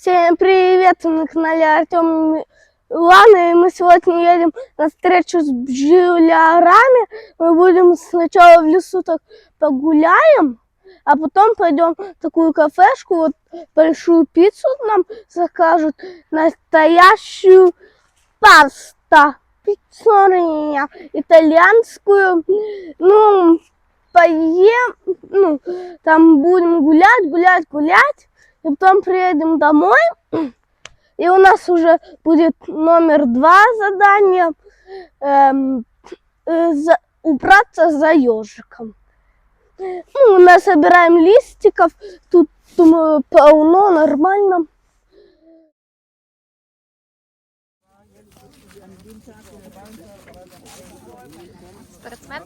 Всем привет, на канале Артем Лана, и мы сегодня едем на встречу с бджолярами. Мы будем сначала в лесу так погуляем, а потом пойдем в такую кафешку, вот большую пиццу нам закажут, настоящую паста, пиццерия, итальянскую, ну, поем, ну, там будем гулять, гулять, гулять, и потом приедем домой, и у нас уже будет номер два задание эм, э, за- убраться за ежиком. Ну, мы собираем листиков, тут, думаю, полно, нормально. Спортсмен?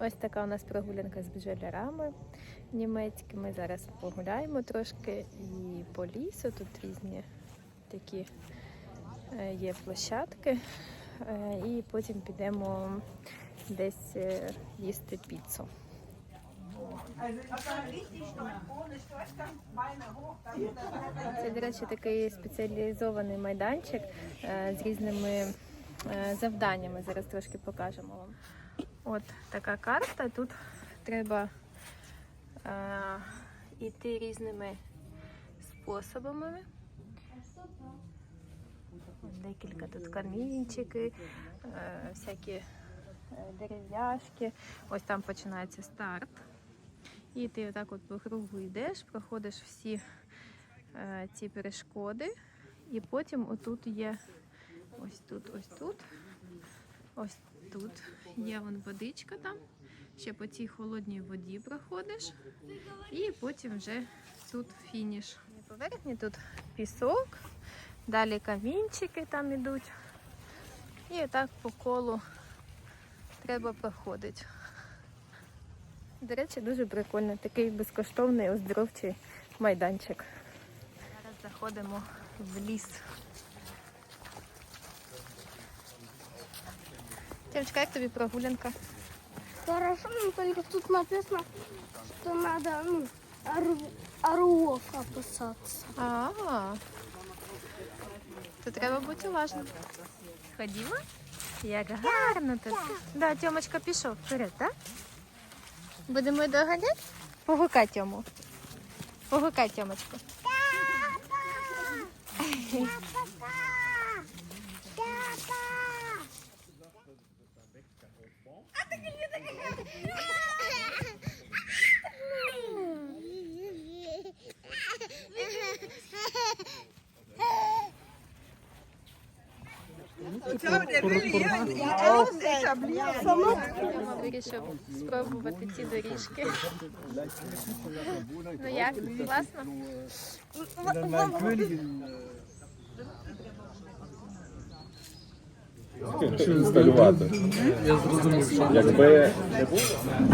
Ось така у нас прогулянка з бджолярами німецькими. Зараз погуляємо трошки і по лісу. Тут різні такі е, є площадки. Е, І потім підемо десь е, їсти піцу. Це, до речі, такий спеціалізований майданчик е, з різними е, завданнями. Зараз трошки покажемо вам. От така карта. Тут треба е, йти різними способами. Декілька тут камінчики, е, всякі е, дерев'яшки. Ось там починається старт. І ти отак от по кругу йдеш, проходиш всі е, ці перешкоди. І потім отут є ось тут, ось тут, ось тут є вон водичка там. Ще по цій холодній воді проходиш. І потім вже тут фініш. Поверхні тут пісок, далі камінчики там ідуть. І отак по колу треба проходити. До речі, дуже прикольно. Такий безкоштовний оздоровчий майданчик. Зараз заходимо в ліс. Дівчинка, як тобі прогулянка? Хорошо, но только тут написано, что надо, ну, ору- орлов опасаться. А, то треба бути уважним. Ходімо? Як гарно тут. Да, Тьомочка пішов вперед, так? Будемо доганяти? Погукай йому. Погукай Тьомочку. Тьома вирішив спробувати ці доріжки. Ну як, класно? Що інсталювати? Я зрозумів, що якби не було.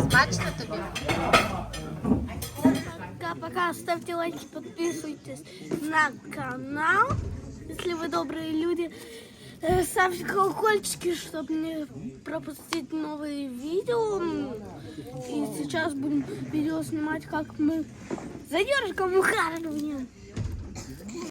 Смачно тобі? Пока-пока, ставьте лайки, подписывайтесь на канал, если вы добрые люди. Э, Ставьте колокольчики, чтобы не пропустить новые видео. И сейчас будем видео снимать, как мы за ежиком ухаживаем.